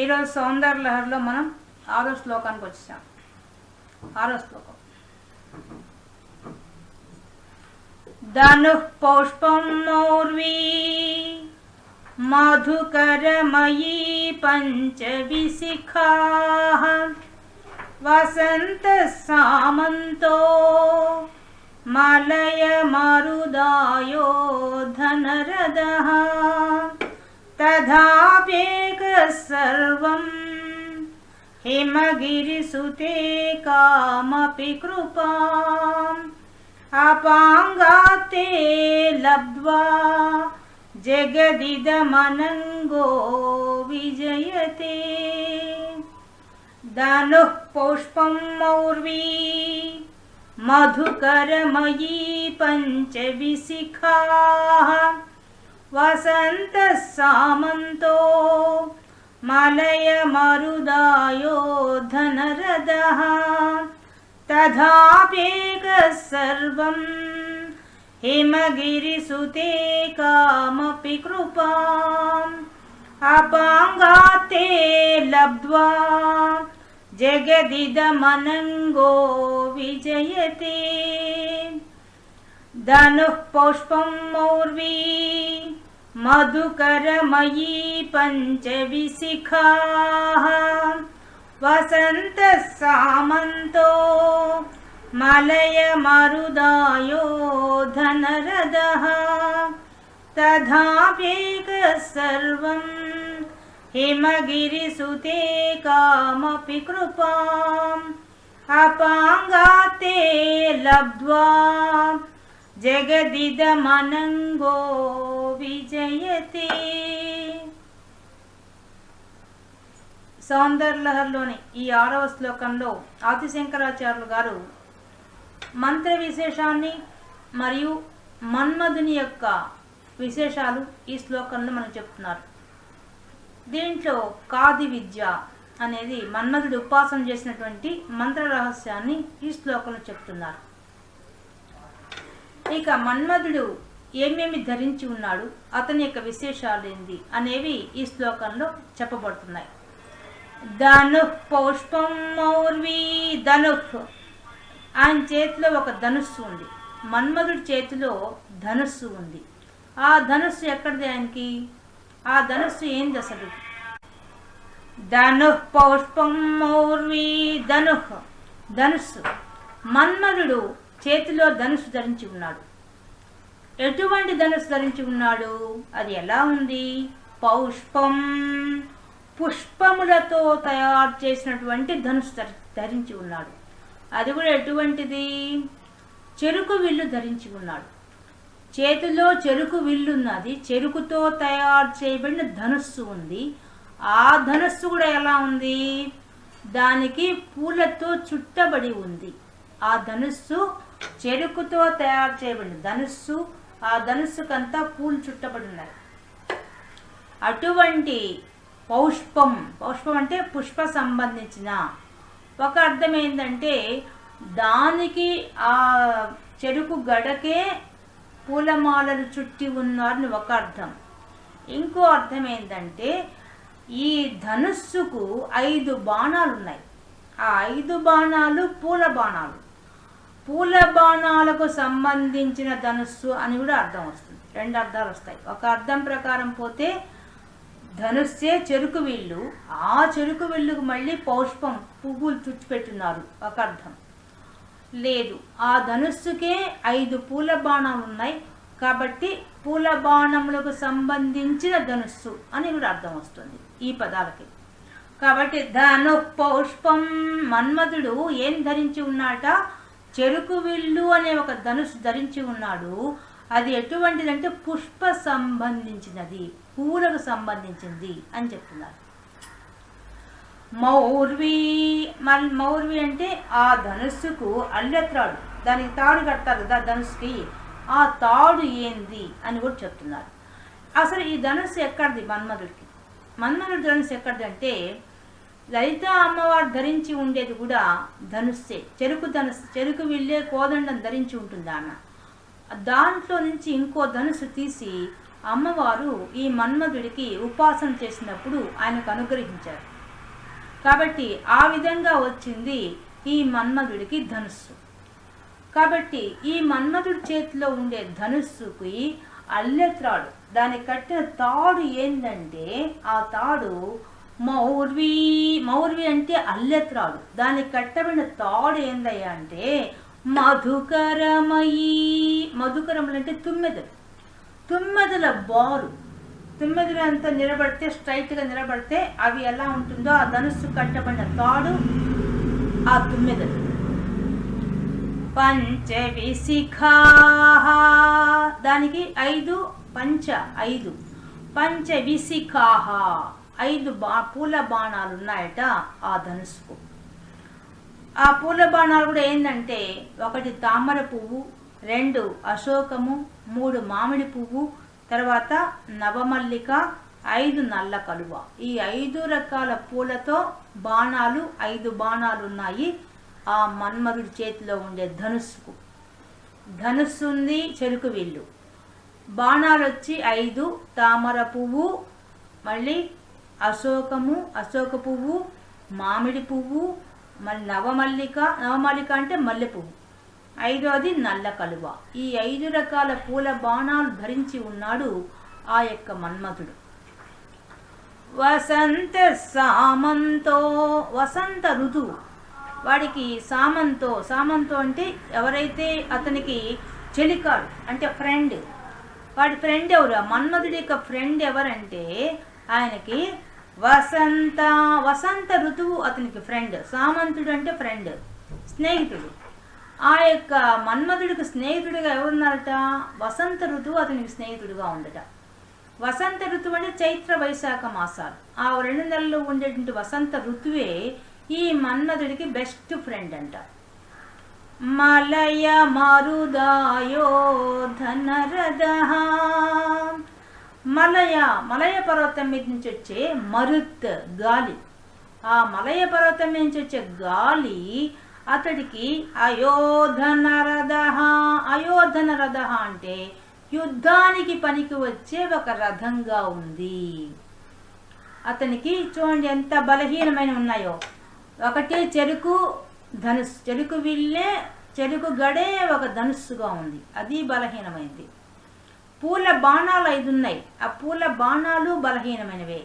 ఈరోజు సౌందర్య లహరిలో మనం ఆరో శ్లోకానికి వచ్చాం ఆరో శ్లోకం. ధను పౌష్పం మౌర్వీ మధుకరమయీ పంచవిశిఖా వసంత సామంతో మలయ మరుదాయో ధనరదः तथाबेक सर्वम् हिमगिरिसुते कामपि कृपाम्। अपाङ्गाते लब्ध्वा जगदिदमनङ्गो विजयते। धनुः पुष्पं मौर्वी मधुकरमयी पञ्चविशिखाः। वसन्तः सामन्तो मलयमरुदायो धनरदः तथा बेक हिमगिरिसुते कामपि कृपाम्। अपाङ्गाते लब्ध्वा जगदिदमनङ्गो विजयते। धनुः पुष्पं मौर्वी मधुकरमयी पञ्चविशिखाः। वसन्तः सामन्तो मलयमरुदायो धनरदः तथापिक सर्वं हिमगिरिसुते कामपि कृपाम्। अपाङ्गाते लब्ध्वा జగదిదమనంగో విజయతి. సౌందర్యలహర్లోని ఈ ఆరవ శ్లోకంలో ఆదిశంకరాచార్యులు గారు మంత్ర విశేషాన్ని మరియు మన్మధుని యొక్క విశేషాలు ఈ శ్లోకంలో మనకు చెప్తున్నారు. దీంట్లో కాది విద్య అనేది మన్మధుడు ఉపాసన చేసినటువంటి మంత్ర రహస్యాన్ని ఈ శ్లోకంలో చెప్తున్నారు. ఇక మన్మధుడు ఏమేమి ధరించి ఉన్నాడు అతని యొక్క విశేషాలు ఏంది అనేవి ఈ శ్లోకంలో చెప్పబడుతున్నాయి. ధను పౌష్పం మౌర్వీ ధను. ఆయన చేతిలో ఒక ధనుస్సు ఉంది. మన్మధుడి చేతిలో ధనుస్సు ఉంది. ఆ ధనుస్సు ఎక్కడిది ఆయనకి? ఆ ధనుస్సు ఏంది అసలు? ధను పౌష్పం మౌర్వీ ధను. ధనుస్సు. మన్మధుడు చేతిలో ధనుసు ధరించి ఉన్నాడు. ఎటువంటి ధనుసు ధరించి ఉన్నాడు? అది ఎలా ఉంది? పౌష్పం. పుష్పములతో తయారు చేసినటువంటి ధనుసు ధరించి ఉన్నాడు. అది కూడా ఎటువంటిది? చెరుకు విల్లు ధరించి ఉన్నాడు. చేతిలో చెరుకు విల్లు ఉన్నది. చెరుకుతో తయారు చేయబడిన ధనుస్సు ఉంది. ఆ ధనుస్సు కూడా ఎలా ఉంది? దానికి పూలతో చుట్టబడి ఉంది. ఆ ధనుస్సు చెరుకుతో తయారు చేయబడిన ధనుస్సు ఆ ధనుస్సుకంతా పూలు చుట్టబడి ఉన్నాయి అటువంటి పౌష్పం పౌష్పం అంటే పుష్ప సంబంధించిన. ఒక అర్థం ఏంటంటే దానికి ఆ చెరుకు గడకే పూలమాలలు చుట్టి ఉన్నారని ఒక అర్థం. ఇంకో అర్థం ఏంటంటే ఈ ధనుస్సుకు ఐదు బాణాలు ఉన్నాయి ఆ ఐదు బాణాలు పూల బాణాలు. పూల బాణాలకు సంబంధించిన ధనుస్సు అని కూడా అర్థం వస్తుంది. రెండు అర్థాలు వస్తాయి. ఒక అర్థం ప్రకారం పోతే ధనుస్సే చెరుకు విల్లు. ఆ చెరుకు విల్లుకు మళ్ళీ పౌష్పం పువ్వులు చుచ్చిపెట్టున్నారు. ఒక అర్థం. లేదు. ఆ ధనుస్సుకే ఐదు పూల బాణాలు ఉన్నాయి. కాబట్టి పూల బాణములకు సంబంధించిన ధనుస్సు అని కూడా అర్థం వస్తుంది ఈ పదాలకి. కాబట్టి ధను పౌష్పం మన్మధుడు ఏం ధరించి ఉన్నాట చెరుకు విల్లు అనే ఒక ధనుసు ధరించి ఉన్నాడు. అది ఎటువంటిదంటే పుష్ప సంబంధించినది పూలకు సంబంధించింది అని చెప్తున్నారు. మౌర్వి మల్ మౌర్వి అంటే ఆ ధనుస్సుకు అల్లెత్రాడు. దానికి తాడు కడతారు కదా ధనుస్సుకి ఆ తాడు ఏంది అని కూడా చెప్తున్నారు. అసలు ఈ ధనుస్సు ఎక్కడిది మన్మధుడికి? మన్మధుడి ధనుస్సు ఎక్కడిది అంటే లలిత అమ్మవారు ధరించి ఉండేది కూడా ధనుస్సే. చెరుకు ధనుస్సు చెరుకు విల్లే కోదండం ధరించి ఉంటుంది ఆమె. దాంట్లో నుంచి ఇంకో ధనుసు తీసి అమ్మవారు ఈ మన్మధుడికి ఉపాసన చేసినప్పుడు ఆయనకు అనుగ్రహించారు. కాబట్టి ఆ విధంగా వచ్చింది ఈ మన్మధుడికి ధనుస్సు. కాబట్టి ఈ మన్మధుడి చేతిలో ఉండే ధనుస్సుకి అల్లెత్రాడు దానికి కట్టిన తాడు ఏంటంటే ఆ తాడు మౌర్వి మౌర్వి అంటే అల్లెత్రాడు. దానికి కట్టబడిన తాడు ఏందయ్యా అంటే మధుకరమయీ మధుకరములు అంటే తుమ్మెదలు. తుమ్మెదల బారు. తుమ్మెదలు అంతా నిలబడితే స్ట్రైట్గా నిలబడితే అవి ఎలా ఉంటుందో ఆ ధనుస్సు కట్టబడిన తాడు ఆ తుమ్మెదలు. పంచవిశిఖా దానికి ఐదు పంచ ఐదు. పంచవిశిఖాహ. ఐదు బా పూల బాణాలు ఉన్నాయట ఆ ధనుసుకు. ఆ పూల బాణాలు కూడా ఏంటంటే ఒకటి తామర పువ్వు రెండు అశోకము మూడు మామిడి పువ్వు తర్వాత నవమల్లిక ఐదు నల్ల కలువ. ఈ ఐదు రకాల పూలతో బాణాలు ఐదు బాణాలు ఉన్నాయి ఆ మన్మధుడి చేతిలో ఉండే ధనుస్సుకు ధనుస్సు ఉంది చెరుకు విల్లు. బాణాలు వచ్చి ఐదు తామర పువ్వు మళ్ళీ అశోకము అశోక పువ్వు మామిడి పువ్వు మళ్ళీ నవమల్లిక నవమల్లిక అంటే మల్లె పువ్వు. ఐదోది నల్ల కలువ. ఈ ఐదు రకాల పూల బాణాలు ధరించి ఉన్నాడు ఆ యొక్క మన్మధుడు. వసంత సామంతో వసంత ఋతువు వాడికి సామంతో సామంతో అంటే ఎవరైతే అతనికి చెలికాడు అంటే ఫ్రెండ్ వాడి ఫ్రెండ్ ఎవరు? ఆ మన్మధుడి యొక్క ఫ్రెండ్ ఎవరంటే ఆయనకి వసంత వసంత ఋతువు అతనికి ఫ్రెండ్ సామంతుడు అంటే ఫ్రెండ్ స్నేహితుడు. ఆ యొక్క మన్మధుడికి స్నేహితుడిగా ఎవరున్నారట? వసంత ఋతువు అతనికి స్నేహితుడిగా ఉండట వసంత ఋతువు అంటే చైత్ర వైశాఖ మాసాలు. ఆ రెండు నెలల్లో ఉండేటువంటి వసంత ఋతువే ఈ మన్మధుడికి బెస్ట్ ఫ్రెండ్ అంట. మలయ మరుదాయో ధనరదహా మలయ మలయ పర్వతం మీద నుంచి వచ్చే మరుత్ గాలి. ఆ మలయ పర్వతం మీద నుంచి వచ్చే గాలి అతడికి అయోధన రథ అయోధన రథ అంటే యుద్ధానికి పనికి వచ్చే ఒక రథంగా ఉంది. అతనికి చూడండి ఎంత బలహీనమైన ఉన్నాయో. ఒకటి చెరుకు ధనుస్సు చెరుకు విల్లే చెరుకు గడే ఒక ధనుస్సుగా ఉంది. అది బలహీనమైంది. పూల బాణాలు ఐదు ఉన్నాయి ఆ పూల బాణాలు బలహీనమైనవే.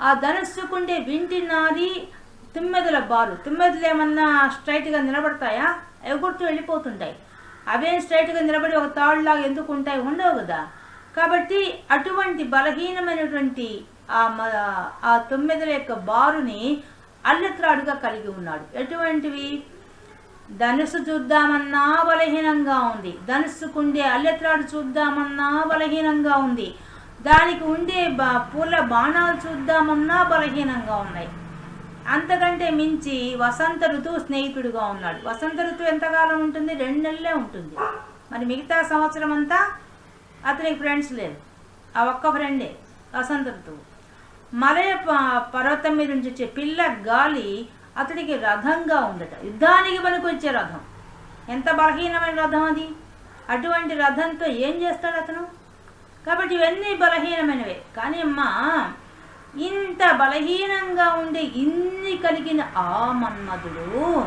ఆ ధనుస్సుకుండే వింటి నాది తుమ్మెదల బారు తుమ్మెదలు ఏమన్నా స్ట్రైట్గా నిలబడతాయా? ఎగురుతూ వెళ్ళిపోతుంటాయి. అవే స్ట్రైట్గా నిలబడి ఒక తాళ్ళలాగా ఎందుకు ఉంటాయి? ఉండవు కదా. కాబట్టి అటువంటి బలహీనమైనటువంటి ఆ మ- ఆ తొమ్మిదల యొక్క బారుని అల్లెత్రాడుగా కలిగి ఉన్నాడు. ఎటువంటివి? ధనుసు చూద్దామన్నా బలహీనంగా ఉంది. ధనుసుకుండే అల్లెత్రాడు చూద్దామన్నా బలహీనంగా ఉంది. దానికి ఉండే బా పూల బాణాలు చూద్దామన్నా బలహీనంగా ఉన్నాయి. అంతకంటే మించి వసంత ఋతువు స్నేహితుడిగా ఉన్నాడు. వసంత ఋతువు ఎంతకాలం ఉంటుంది? రెండు నెలలే ఉంటుంది. మరి మిగతా సంవత్సరం అంతా అతనికి ఫ్రెండ్స్ లేరు. ఆ ఒక్క ఫ్రెండే వసంత ఋతువు. మలయ ప- పర్వతం మీద నుంచి వచ్చే పిల్ల గాలి అతడికి రథంగా ఉందట యుద్ధానికి పనికొచ్చే రథం. ఎంత బలహీనమైన రథం అది? అటువంటి రథంతో ఏం చేస్తాడు అతను? కాబట్టి ఇవన్నీ బలహీనమైనవే. కానీ అమ్మా ఇంత బలహీనంగా ఉండే ఇన్ని కలిగిన ఆ మన్మధుడు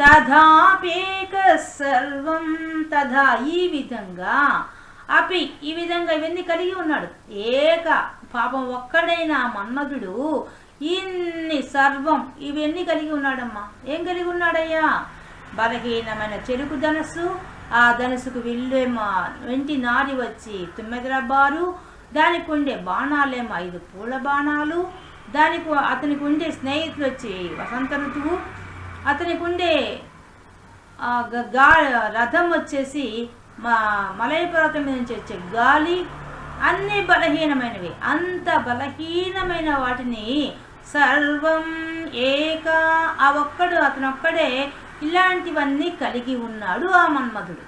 తథాపేక సర్వం తథా ఈ విధంగా అపి ఈ విధంగా ఇవన్నీ కలిగి ఉన్నాడు. ఏక పాపం ఒక్కడైనా మన్మధుడు ఇన్ని సర్వం ఇవన్నీ కలిగి ఉన్నాడమ్మా. ఏం కలిగి ఉన్నాడయ్యా? బలహీనమైన చెరుకు ధనస్సు ఆ ధనస్సుకు విల్లేమో వెంటి నారి వచ్చి తుమ్మెదల బారు దానికి ఉండే బాణాలేమో ఐదు పూల బాణాలు దానికి అతనికి ఉండే స్నేహితులు వచ్చి వసంత ఋతువు అతనికి ఉండే గా రథం వచ్చేసి మా మలయ పర్వతం మీద నుంచి వచ్చే గాలి అన్నీ బలహీనమైనవి. అంత బలహీనమైన వాటిని సర్వం ఏక ఆ ఒక్కడు అతనొక్కడే ఇలాంటివన్నీ కలిగి ఉన్నాడు ఆ మన్మధుడు.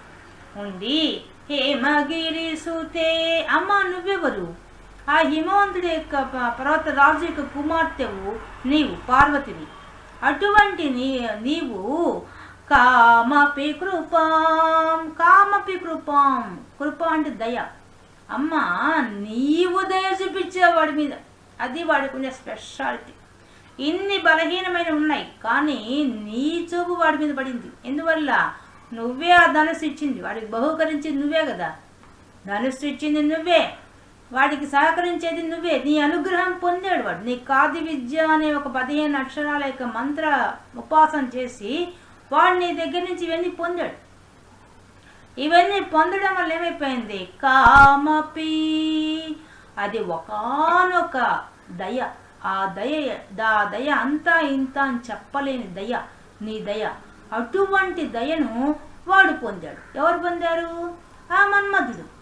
ఉండి హేమగిరి సుతే అమ్మ నువ్వెవరు? ఆ హిమవంతుడి యొక్క పర్వత రాజు యొక్క కుమార్తెవు నీవు పార్వతివి. అటువంటి నీ నీవు కామపి కృపాం కామపి కృపాం కృప అంటే దయ. అమ్మా నీవు దయ చూపించావు వాడి మీద అది వాడికి ఉండే స్పెషాలిటీ ఇన్ని బలహీనమైన ఉన్నాయి కానీ నీ చూపు వాడి మీద పడింది. ఎందువల్ల? నువ్వే ఆ ధనుసు ఇచ్చింది. వాడికి బహుకరించింది నువ్వే కదా. ధనుస్సు ఇచ్చింది నువ్వే. వాడికి సహకరించేది నువ్వే. నీ అనుగ్రహం పొందాడు వాడు. నీ కాది విద్య అనే ఒక పదిహేను అక్షరాల యొక్క మంత్ర ఉపాసన చేసి వాడు నీ దగ్గర నుంచి ఇవన్నీ పొందాడు. ఇవన్నీ పొందడం వల్ల ఏమైపోయింది? కామపి. అది ఒకనొక దయ. ఆ దయ దా దయ అంతా ఇంత అని చెప్పలేని దయ. నీ దయ. అటువంటి దయను వాడు పొందాడు. ఎవరు పొందారు? ఆ మన్మధుడు.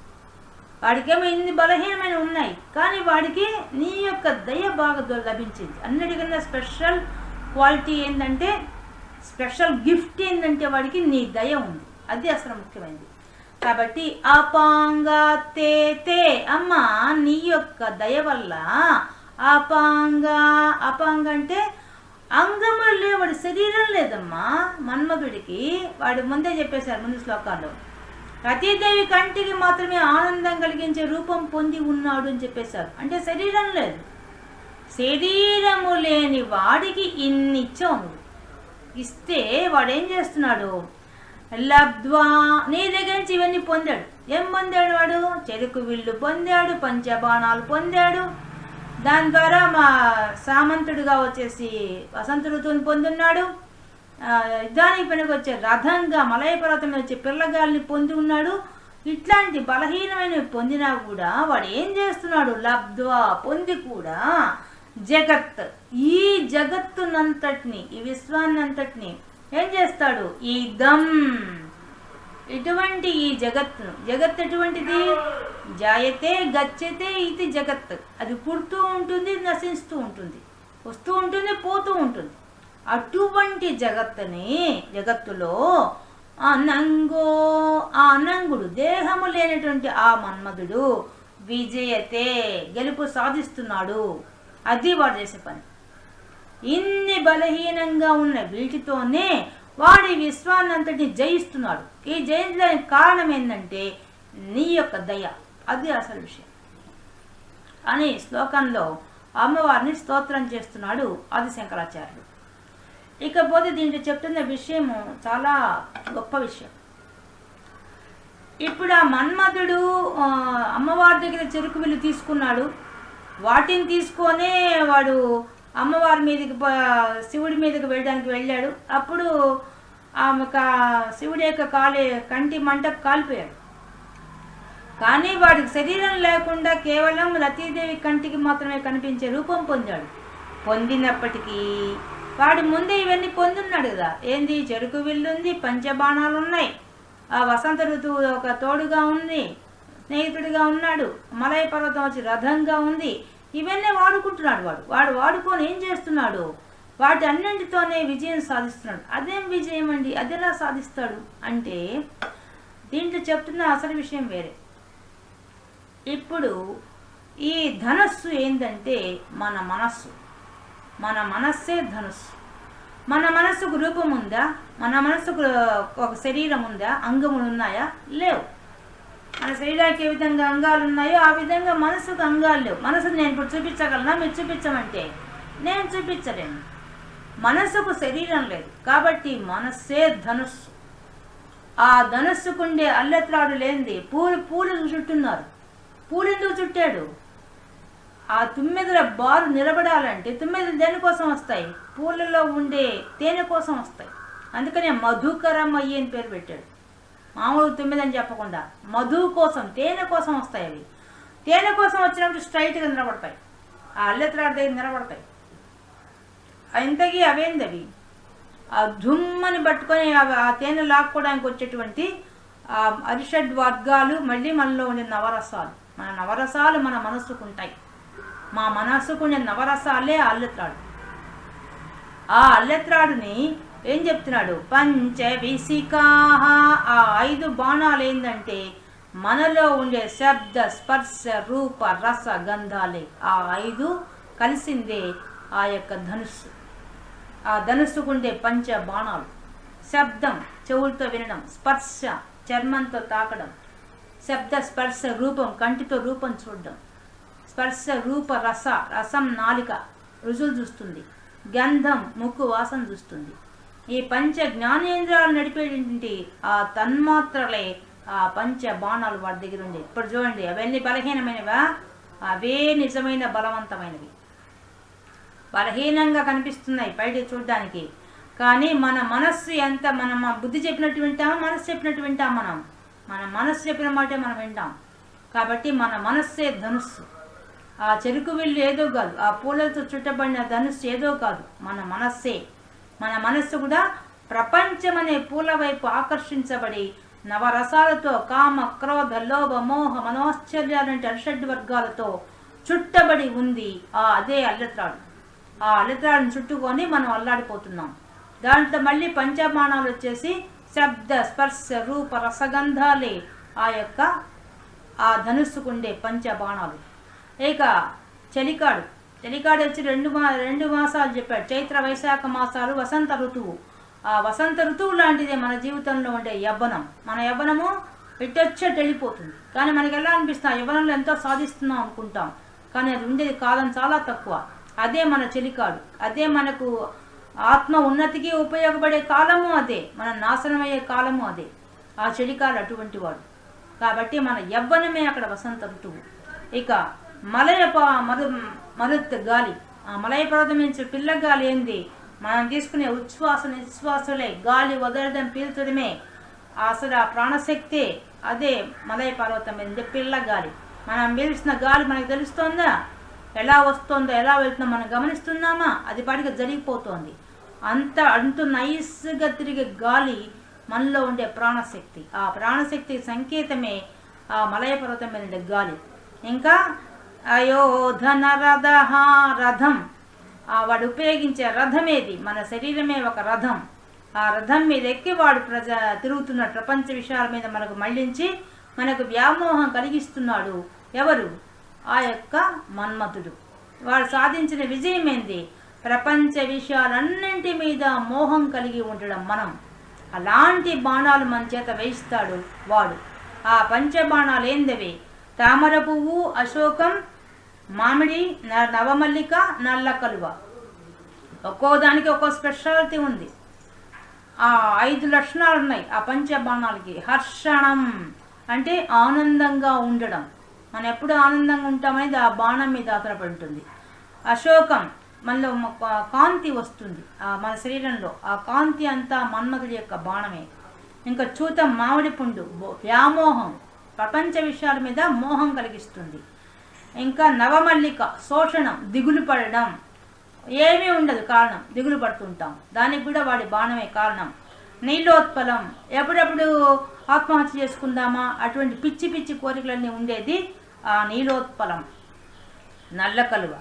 వాడికేమో ఇన్ని బలహీనమైన ఉన్నాయి కానీ వాడికి నీ యొక్క దయ బాగా లభించింది. అన్నిటికన్నా స్పెషల్ క్వాలిటీ ఏంటంటే స్పెషల్ గిఫ్ట్ ఏంటంటే వాడికి నీ దయ ఉంది. అది అసలు ముఖ్యమైనది. కాబట్టి అపాంగా తే తే అమ్మ నీ యొక్క దయ వల్ల అపాంగ అపాంగ అంటే అంగములు లేవు వాడి శరీరం లేదమ్మా. మన్మధుడికి వాడు ముందే చెప్పేశారు ముందు శ్లోకాల్లో. రతీదేవి కంటికి మాత్రమే ఆనందం కలిగించే రూపం పొంది ఉన్నాడు అని చెప్పేశారు. అంటే శరీరం లేదు. శరీరము లేని వాడికి ఇన్ని ఇచ్చాము. ఇస్తే వాడు ఏం చేస్తున్నాడు? లబ్ధ్వా నీ దగ్గర నుంచి ఇవన్నీ పొందాడు. ఏం పొందాడు వాడు? చెరుకు విల్లు పొందాడు పంచబాణాలు పొందాడు. దాని ద్వారా మా సామంతుడుగా వచ్చేసి వసంత ఋతువుని పొందున్నాడు యుద్ధానికి పనికి వచ్చే రథంగా మలయ పర్వతం మీద వచ్చే పిల్లగాల్ని పొంది ఉన్నాడు. ఇట్లాంటి బలహీనమైనవి పొందినా కూడా వాడు ఏం చేస్తున్నాడు? లబ్ధ్వా పొంది కూడా. జగత్ ఈ జగత్తునంతటిని ఈ విశ్వాన్నంతటిని ఏం చేస్తాడు? ఈ దమ్. ఇటువంటి ఈ జగత్తును. జగత్ ఎటువంటిది? జాయతే గచ్చతే ఇది జగత్ అది పుడుతూ ఉంటుంది నశిస్తూ ఉంటుంది. వస్తూ ఉంటుంది పోతూ ఉంటుంది. అటువంటి జగత్తుని జగత్తులో అనంగో ఆ అనంగుడు దేహము లేనటువంటి ఆ మన్మధుడు విజయతే గెలుపు సాధిస్తున్నాడు. అది వాడు చేసే పని. ఇన్ని బలహీనంగా ఉన్న వీటితోనే వాడి విశ్వాన్నంతటిని జయిస్తున్నాడు. ఈ జయించడానికి కారణం ఏంటంటే నీ యొక్క దయ. అది అసలు విషయం. అని శ్లోకంలో అమ్మవారిని స్తోత్రం చేస్తున్నాడు ఆది శంకరాచార్యుడు. ఇకపోతే దీంట్లో చెప్తున్న విషయము చాలా గొప్ప విషయం. ఇప్పుడు ఆ మన్మధుడు అమ్మవారి దగ్గర చెరుకు విల్లు తీసుకున్నాడు. వాటిని తీసుకొనే వాడు అమ్మవారి మీదకి శివుడి మీదకి వెళ్ళడానికి వెళ్ళాడు. అప్పుడు ఆమె కా- శివుడి యొక్క కాలి కంటి మంటకు కాలిపోయాడు. కానీ వాడికి శరీరం లేకుండా కేవలం రతీదేవి కంటికి మాత్రమే కనిపించే రూపం పొందాడు. పొందినప్పటికీ వాడి ముందే ఇవన్నీ పొందున్నాడు కదా. ఏంది? చెరుకు విల్లుంది పంచబాణాలు ఉన్నాయి ఆ వసంత ఋతువు ఒక తోడుగా ఉంది స్నేహితుడిగా ఉన్నాడు. మలయ పర్వతం వచ్చి రథంగా ఉంది. ఇవన్నీ వాడుకుంటున్నాడు వాడు. వాడు వాడుకొని ఏం చేస్తున్నాడు? వాటి అన్నింటితోనే విజయం సాధిస్తున్నాడు. అదేం విజయం అండి? అదెలా సాధిస్తాడు అంటే దీంట్లో చెప్తున్న అసలు విషయం వేరే. ఇప్పుడు ఈ ధనస్సు ఏంటంటే మన మనస్సు. మన మనస్సే ధనుస్సు. మన మనస్సుకు రూపం ఉందా? మన మనస్సుకు ఒక శరీరం ఉందా? అంగములు ఉన్నాయా? లేవు. మన శరీరానికి ఏ విధంగా అంగాలు ఉన్నాయో ఆ విధంగా మనసుకు అంగాలు లేవు. మనసు నేను ఇప్పుడు చూపించగలనా? మీరు చూపించమంటే. నేను చూపించలేను. మనసుకు శరీరం లేదు. కాబట్టి మనస్సే ధనుస్సు. ఆ ధనుస్సుకుండే అల్లెత్రాడు లేనిది పూలు పూలు చుట్టున్నారు. పూలు ఎందుకు చుట్టాడు? ఆ తుమ్మెదల బారు నిలబడాలంటే తుమ్మెదలు దేనికోసం వస్తాయి? పూలలో ఉండే తేనె కోసం వస్తాయి. అందుకనే మధుకరం అయ్యి అని పేరు పెట్టాడు. మామూలు తుమ్మిదని చెప్పకుండా మధు కోసం తేనె కోసం వస్తాయి అవి. తేనె కోసం వచ్చినప్పుడు స్ట్రైట్గా నిలబడతాయి. ఆ అల్లెత్రాడు దగ్గర నిలబడతాయి. ఇంతకీ అవేంది అవి? ఆ దుమ్మని పట్టుకొని ఆ తేనె లాక్కోవడానికి వచ్చేటువంటి అరిషడ్ వర్గాలు మళ్ళీ మనలో ఉండే నవరసాలు. మన నవరసాలు మన మనస్సుకు ఉంటాయి. మా మనస్సుకు ఉండే నవరసాలే ఆ అల్లెత్రాడు ఆ అల్లెత్రాడుని ఏం చెప్తున్నాడు? పంచ విసికాహ. ఆ ఐదు బాణాలు ఏంటంటే మనలో ఉండే శబ్ద స్పర్శ రూప రస గంధాలే. ఆ ఐదు కలిసిందే ఆ యొక్క ధనుస్సు. ఆ ధనుస్సుకుండే పంచ బాణాలు. శబ్దం చెవులతో వినడం స్పర్శ చర్మంతో తాకడం శబ్ద స్పర్శ రూపం కంటితో రూపం చూడడం స్పర్శ రూప రస రసం నాలిక రుజులు చూస్తుంది గంధం ముక్కు వాసన చూస్తుంది. ఈ పంచ జ్ఞానేంద్రాలు నడిపేటువంటి ఆ తన్మాత్రలే ఆ పంచ బాణాలు వాడి దగ్గర ఉండే. ఇప్పుడు చూడండి అవన్నీ బలహీనమైనవా? అవే నిజమైన బలవంతమైనవి. బలహీనంగా కనిపిస్తున్నాయి బయట చూడడానికి. కానీ మన మనస్సు ఎంత మనం బుద్ధి చెప్పినట్టు వింటామో? మనస్సు చెప్పినట్టు వింటాం మనం. మన మనస్సు చెప్పిన మాటే మనం వింటాం. కాబట్టి మన మనస్సే ధనుస్సు. ఆ చెరుకు విల్లు ఏదో కాదు. ఆ పూలతో చుట్టబడిన ధనుస్సు ఏదో కాదు. మన మనస్సే. మన మనస్సు కూడా ప్రపంచం అనే పూల వైపు ఆకర్షించబడి నవరసాలతో కామ క్రోధ లోభ మోహ మనోశ్చర్యాలంటే అరిషడ్ వర్గాలతో చుట్టబడి ఉంది ఆ అదే అల్లెత్రాడు. ఆ అల్లెత్రాడుని చుట్టుకొని మనం అల్లాడిపోతున్నాం. దాంట్లో మళ్ళీ పంచబాణాలు వచ్చేసి శబ్ద స్పర్శ రూప రసగంధాలే ఆ యొక్క ఆ ధనుస్సుకుండే పంచబాణాలు. ఇక చలికాడు. తెలికాడు వచ్చి రెండు మా రెండు మాసాలు చెప్పాడు. చైత్ర వైశాఖ మాసాలు వసంత ఋతువు. ఆ వసంత ఋతువు లాంటిదే మన జీవితంలో ఉండే యవ్వనం. మన యవ్వనము ఇట్టొచ్చే వెళ్ళిపోతుంది. కానీ మనకి ఎలా అనిపిస్తుంది? ఆ యవ్వనంలో ఎంతో సాధిస్తున్నాం అనుకుంటాం. కానీ అది ఉండేది కాలం చాలా తక్కువ. అదే మన చెలికాడు. అదే మనకు ఆత్మ ఉన్నతికి ఉపయోగపడే కాలము అదే. మన నాశనం అయ్యే కాలము అదే. ఆ చెలికాడు అటువంటి వాడు. కాబట్టి మన యవ్వనమే అక్కడ వసంత ఋతువు. ఇక మలయ ప- మరు మరుత్ గాలి. ఆ మలయ పర్వతం నుంచి పిల్ల గాలి ఏంది? మనం తీసుకునే ఉచ్ఛ్వాస నిశ్వాసలే. గాలి వదలడం పీల్చడమే. అసలు ఆ ప్రాణశక్తి అదే మలయ పర్వతం ఏంది? పిల్ల గాలి. మనం పీల్చిన గాలి మనకు తెలుస్తోందా? ఎలా వస్తుందో ఎలా వెళ్తుందో మనం గమనిస్తున్నామా? అది పాటిగా జరిగిపోతోంది. అంత అంటూ నైస్గా తిరిగే గాలి మనలో ఉండే ప్రాణశక్తి. ఆ ప్రాణశక్తి సంకేతమే ఆ మలయ పర్వతం మీద గాలి. ఇంకా అయోధన రథ రథం వాడు ఉపయోగించే రథం ఏది మన శరీరమే ఒక రథం. ఆ రథం మీద ఎక్కి వాడు ప్రజ తిరుగుతున్న ప్రపంచ విషయాల మీద మనకు మళ్ళించి మనకు వ్యామోహం కలిగిస్తున్నాడు. ఎవరు? ఆ యొక్క మన్మథుడు వాడు సాధించిన విజయం ఏంది ప్రపంచ విషయాలన్నింటి మీద మోహం కలిగి ఉండడం మనం. అలాంటి బాణాలు మన చేత వేయిస్తాడు వాడు. ఆ పంచబాణాలు ఏందవి తామర పువ్వు అశోకం మామిడి న- నవమల్లిక నల్ల కలువ. ఒక్కో దానికి ఒక్కో స్పెషాలిటీ ఉంది. ఆ ఐదు లక్షణాలు ఉన్నాయి ఆ పంచబాణాలకి. హర్షణం అంటే ఆనందంగా ఉండడం. మనం ఎప్పుడు ఆనందంగా ఉంటామనేది ఆ బాణం మీద ఆధారపడి ఉంటుంది అశోకం మనలో కాంతి వస్తుంది. ఆ మన శరీరంలో ఆ కాంతి అంతా మన్మధుడి యొక్క బాణమే. ఇంకా చూతం మామిడి పుండు బో- వ్యామోహం. ప్రపంచ విషయాల మీద మోహం కలిగిస్తుంది. ఇంకా నవమల్లిక శోషణం దిగులు పడడం ఏమీ ఉండదు కారణం దిగులు పడుతుంటాం. దానికి కూడా వాడి బాణమే కారణం. నీలోత్పలం ఎప్పుడెప్పుడు ఆత్మహత్య చేసుకుందామా? అటువంటి పిచ్చి పిచ్చి కోరికలన్నీ ఉండేది ఆ నీలోత్పలం నల్ల కలువ.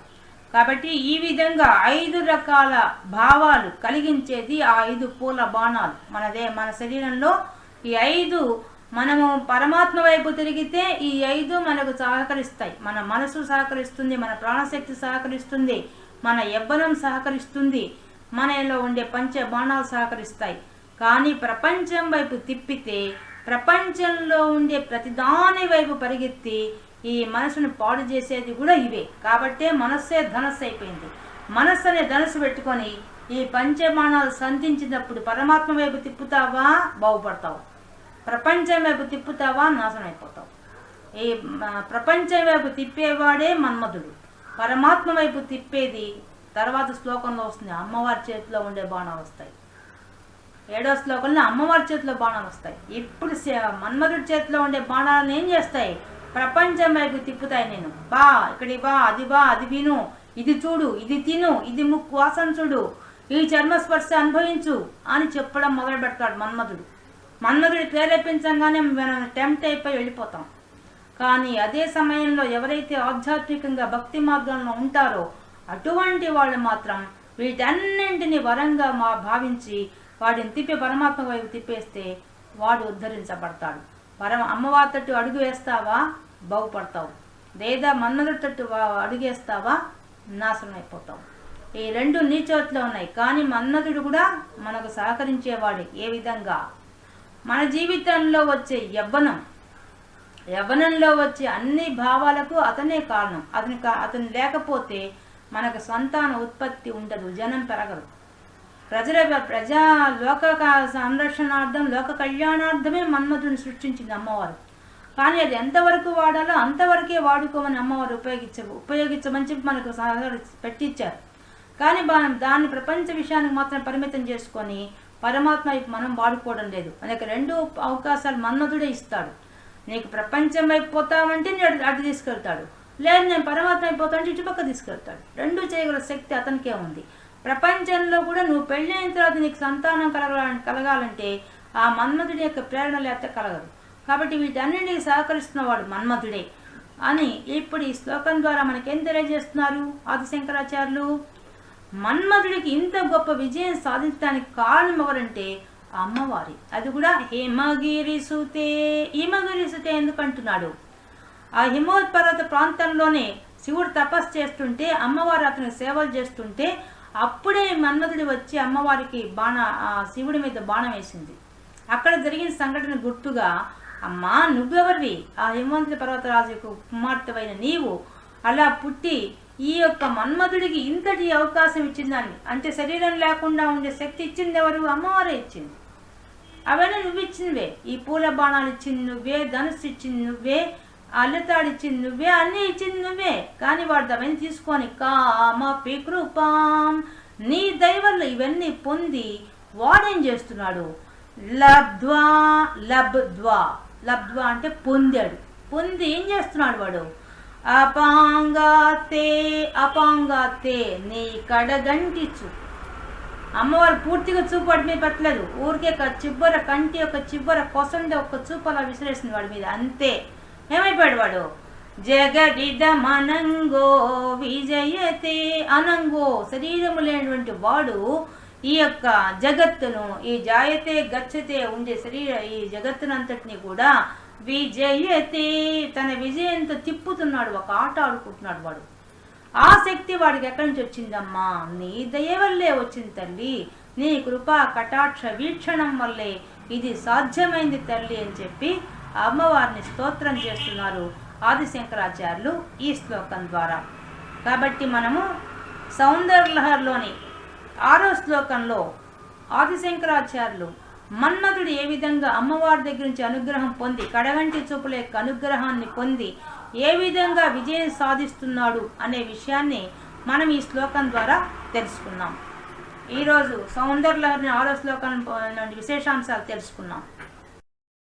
కాబట్టి ఈ విధంగా ఐదు రకాల భావాలు కలిగించేది ఆ ఐదు పూల బాణాలు. మనదే మన శరీరంలో ఈ ఐదు మనము పరమాత్మ వైపు తిరిగితే ఈ ఐదు మనకు సహకరిస్తాయి. మన మనసు సహకరిస్తుంది మన ప్రాణశక్తి సహకరిస్తుంది మన యవ్వనం సహకరిస్తుంది మనలో ఉండే పంచ బాణాలు సహకరిస్తాయి. కానీ ప్రపంచం వైపు తిప్పితే ప్రపంచంలో ఉండే ప్రతిదాని వైపు పరిగెత్తి ఈ మనసును పాడు చేసేది కూడా ఇవే. కాబట్టే మనస్సే ధనస్సు అయిపోయింది. మనస్సు అనే ధనస్సు పెట్టుకొని ఈ పంచబాణాలు సంధించినప్పుడు పరమాత్మ వైపు తిప్పుతావా బాగుపడతావు. ప్రపంచం వైపు తిప్పుతావా నాశనం అయిపోతావు ఈ ప్రపంచం వైపు తిప్పేవాడే మన్మధుడు పరమాత్మ వైపు తిప్పేది తర్వాత శ్లోకంలో వస్తుంది అమ్మవారి చేతిలో ఉండే బాణాలు వస్తాయి ఏడో శ్లోకంలో అమ్మవారి చేతిలో బాణాలు వస్తాయి ఇప్పుడు మన్మధుడి చేతిలో ఉండే బాణాలను ఏం చేస్తాయి ప్రపంచం వైపు తిప్పుతాయి నేను బా ఇక్కడి బా అది బా అది విను ఇది చూడు ఇది తిను ఇది ముక్కు వాసన చూడు ఈ చర్మస్పర్శ అనుభవించు అని చెప్పడం మొదలు పెడతాడు మన్మధుడు మన్మధుడు ప్రేరేపించగానే మనం టెంప్ట్ అయిపోయి వెళ్ళిపోతాం. కానీ అదే సమయంలో ఎవరైతే ఆధ్యాత్మికంగా భక్తి మార్గంలో ఉంటారో అటువంటి వాళ్ళు మాత్రం వీటన్నింటిని వరంగా మా భావించి వాడిని తిప్పి పరమాత్మ వైపు తిప్పేస్తే వాడు ఉద్ధరించబడతాడు. పరమ అమ్మవారి తట్టు అడుగు వేస్తావా? బాగుపడతావు. లేదా మన్మధుడి తట్టు అడుగేస్తావా నాశనం అయిపోతావు ఈ రెండు నీ చేతిలో ఉన్నాయి. కానీ మన్నదుడు కూడా మనకు సహకరించేవాడు ఏ విధంగా? మన జీవితంలో వచ్చే యవ్వనం. యవ్వనంలో వచ్చే అన్ని భావాలకు అతనే కారణం. అతని కా- అతను లేకపోతే మనకు సంతాన ఉత్పత్తి ఉండదు జనం పెరగదు ప్రజల ప్రజా లోక సంరక్షణార్థం లోక కళ్యాణార్థమే మన్మధుని సృష్టించింది అమ్మవారు. కానీ అది ఎంతవరకు వాడాలో అంతవరకే వాడుకోమని అమ్మవారు ఉపయోగించ ఉపయోగించమని చెప్పి మనకు సహకరి పెట్టించారు కానీ దాన్ని ప్రపంచ విషయానికి మాత్రం పరిమితం చేసుకొని పరమాత్మ మనం వాడుకోవడం లేదు. అనేక రెండు అవకాశాలు మన్మధుడే ఇస్తాడు. నీకు ప్రపంచం వైపు నేను అటు తీసుకెళ్తాడు. లేదు నేను పరమాత్మ అయిపోతాంటే ఇటుపక్క తీసుకెళ్తాడు. రెండు చేయగల శక్తి అతనికే ఉంది. ప్రపంచంలో కూడా నువ్వు పెళ్ళైన తర్వాత నీకు సంతానం కలగ కలగాలంటే ఆ మన్మధుడి యొక్క ప్రేరణ లేకపోతే కలగదు. కాబట్టి వీటన్నింటికి సహకరిస్తున్నవాడు మన్మధుడే అని ఇప్పుడు ఈ శ్లోకం ద్వారా మనకేం తెలియజేస్తున్నారు ఆదిశంకరాచార్యులు మన్మధుడికి ఇంత గొప్ప విజయం సాధించడానికి కారణం ఎవరంటే అమ్మవారి. అది కూడా హిమగిరి సుతే హిమగిరి సుతే ఎందుకు అంటున్నాడు ఆ హిమోత్పర్వత ప్రాంతంలోనే శివుడు తపస్సు చేస్తుంటే అమ్మవారు అతను సేవలు చేస్తుంటే అప్పుడే మన్మధుడు వచ్చి అమ్మవారికి బాణ ఆ శివుడి మీద బాణం వేసింది. అక్కడ జరిగిన సంఘటన గుర్తుగా అమ్మా నువ్వెవరివి? ఆ హిమవంతుడి పర్వతరాజు యొక్క కుమార్తెవైన నీవు? అలా పుట్టి ఈ యొక్క మన్మధుడికి ఇంతటి అవకాశం ఇచ్చిందాన్ని. అంటే శరీరం లేకుండా ఉండే శక్తి ఇచ్చింది ఎవరు అమ్మవారే ఇచ్చింది. అవన్నీ నువ్వు ఇచ్చినవే ఈ పూల బాణాలు ఇచ్చింది నువ్వే ధనుసు ఇచ్చింది నువ్వే అల్లెతాడు ఇచ్చింది నువ్వే అన్నీ ఇచ్చింది నువ్వే. కానీ వాడు అవన్నీ తీసుకొని కామ పికృపాం నీ దైవల్లో ఇవన్నీ పొంది వాడేం చేస్తున్నాడు? లబ్ధ్వా లబ్ధ్వా. లబ్ధ్వా అంటే పొందాడు. పొంది ఏం చేస్తున్నాడు వాడు? అపాంగాతే అపాంగాతే నీ కడగంటిచు అమ్మవారు పూర్తిగా చూపు వాడి మీద పెట్టలేదు ఊరికే ఒక చిబ్బర కంటి ఒక చిబ్బర కొసండి ఒక చూపు అలా విసిరేసింది వాడి మీద. అంతే. ఏమైపోయాడు వాడు? జగడిదమనంగో విజయతే అనంగో. శరీరము లేనటువంటి వాడు ఈ యొక్క జగత్తును ఈ జాయతే గచ్చతే ఉండే శరీర ఈ జగత్తునంతటిని కూడా విజయతే తన విజయంతో తిప్పుతున్నాడు ఒక ఆట ఆడుకుంటున్నాడు వాడు. ఆ శక్తి వాడికి ఎక్కడి నుంచి వచ్చిందమ్మా? నీ దయ వల్లే వచ్చింది తల్లి. నీ కృపా కటాక్ష వీక్షణం వల్లే ఇది సాధ్యమైంది తల్లి అని చెప్పి అమ్మవారిని స్తోత్రం చేస్తున్నారు ఆదిశంకరాచార్యులు ఈ శ్లోకం ద్వారా. కాబట్టి మనము సౌందర్యలహర్లోని ఆరో శ్లోకంలో ఆదిశంకరాచార్యులు మన్మధుడు ఏ విధంగా అమ్మవారి దగ్గర నుంచి అనుగ్రహం పొంది కడగంటి చూపుల యొక్క అనుగ్రహాన్ని పొంది ఏ విధంగా విజయం సాధిస్తున్నాడు అనే విషయాన్ని మనం ఈ శ్లోకం ద్వారా తెలుసుకున్నాం. ఈరోజు సౌందర్యలహరిని ఆరో శ్లోకం విశేషాంశాలు తెలుసుకున్నాం.